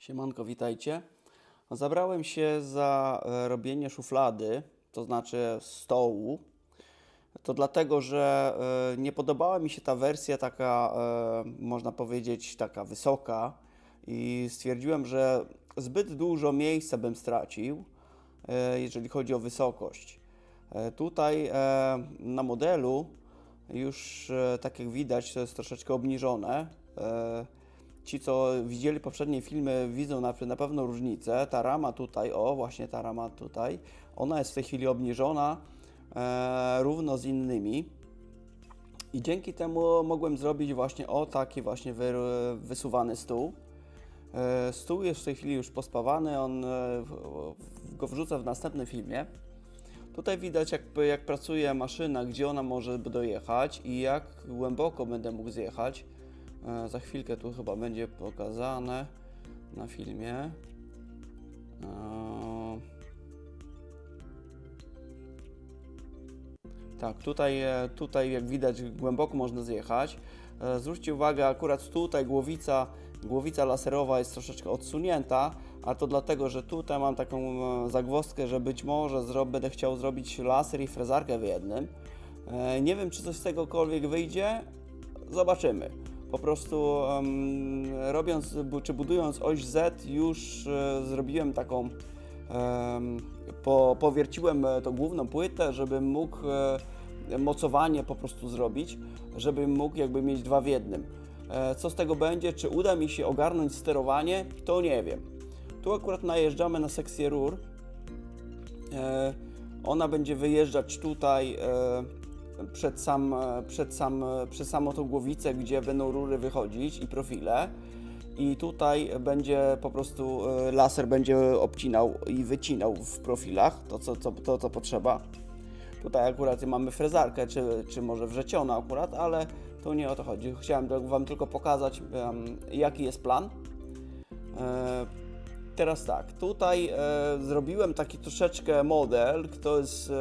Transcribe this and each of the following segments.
Siemanko, witajcie. Zabrałem się za e, robienie szuflady, to znaczy stołu. To dlatego, że e, nie podobała mi się ta wersja taka, e, można powiedzieć, taka wysoka i stwierdziłem, że zbyt dużo miejsca bym stracił, jeżeli chodzi o wysokość. Tutaj na modelu już, tak jak widać, to jest troszeczkę obniżone. Ci, co widzieli poprzednie filmy, widzą na, na pewno różnicę. Ta rama tutaj, o właśnie ta rama tutaj, ona jest w tej chwili obniżona e, równo z innymi. I dzięki temu mogłem zrobić właśnie o taki właśnie wy, wysuwany stół. E, Stół jest w tej chwili już pospawany, on e, go wrzucę w następnym filmie. Tutaj widać jakby jak pracuje maszyna, gdzie ona może dojechać i jak głęboko będę mógł zjechać. E, Za chwilkę tu chyba będzie pokazane na filmie. E, Tak, tutaj, e, tutaj jak widać głęboko można zjechać. Zwróćcie uwagę, akurat tutaj głowica, głowica laserowa jest troszeczkę odsunięta, a to dlatego, że tutaj mam taką zagwozdkę, że być może zro, będę chciał zrobić laser i frezarkę w jednym. Nie wiem, czy coś z tegokolwiek wyjdzie, zobaczymy. Po prostu em, robiąc, czy budując oś Z już e, zrobiłem taką, em, po, powierciłem e, tą główną płytę, żebym mógł e, mocowanie po prostu zrobić, żebym mógł jakby mieć dwa w jednym. E, co z tego będzie, czy uda mi się ogarnąć sterowanie, to nie wiem. Tu akurat najeżdżamy na sekcję rur. E, ona będzie wyjeżdżać tutaj e, przed, sam, przed, sam, przed samą tą głowicę, gdzie będą rury wychodzić i profile. I tutaj będzie po prostu e, laser będzie obcinał i wycinał w profilach to, co, co, to, co potrzeba. Tutaj akurat mamy frezarkę, czy, czy może wrzeciona akurat, ale to nie o to chodzi. Chciałem Wam tylko pokazać, jaki jest plan. E, Teraz tak, tutaj e, zrobiłem taki troszeczkę model, to jest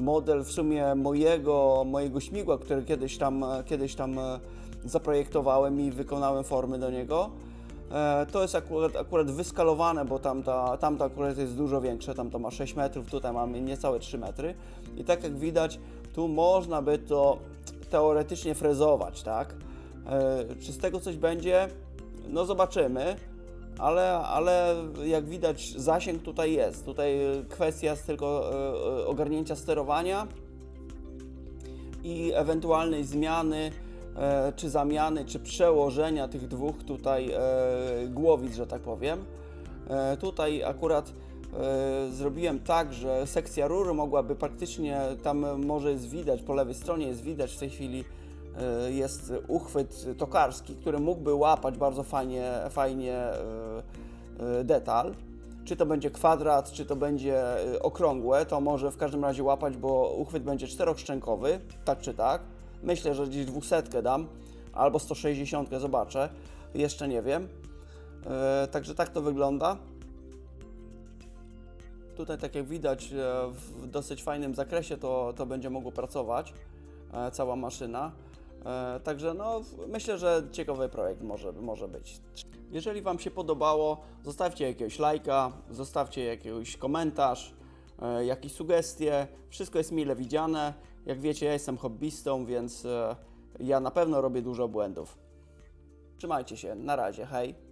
model w sumie mojego, mojego śmigła, który kiedyś tam, kiedyś tam e, zaprojektowałem i wykonałem formy do niego. E, to jest akurat, akurat wyskalowane, bo tamta, tamta akurat jest dużo większe, tam to ma 6 metrów, tutaj mamy niecałe 3 metry. I tak jak widać, tu można by to teoretycznie frezować, tak? E, czy z tego coś będzie? No zobaczymy ale, ale jak widać zasięg tutaj jest. Tutaj kwestia jest tylko e, ogarnięcia sterowania i ewentualnej zmiany, e, czy zamiany, czy przełożenia tych dwóch tutaj e, głowic, że tak powiem. Tutaj akurat zrobiłem tak, że sekcja rury mogłaby praktycznie, tam może jest widać, po lewej stronie jest widać w tej chwili jest uchwyt tokarski, który mógłby łapać bardzo fajnie, fajnie e, e, detal. Czy to będzie kwadrat, czy to będzie e, okrągłe, to może w każdym razie łapać, bo uchwyt będzie czteroszczękowy, tak czy tak. Myślę, że gdzieś 200 dam, albo 160 zobaczę, jeszcze nie wiem. E, Także tak to wygląda. Tutaj, tak jak widać, e, w dosyć fajnym zakresie to, to będzie mogło pracować e, cała maszyna. E, Także no, myślę, że ciekawy projekt może, może być. Jeżeli Wam się podobało, zostawcie jakiegoś lajka, zostawcie jakiś komentarz, e, jakieś sugestie. Wszystko jest mile widziane. Jak wiecie, ja jestem hobbystą, więc e, ja na pewno robię dużo błędów. Trzymajcie się, na razie, hej.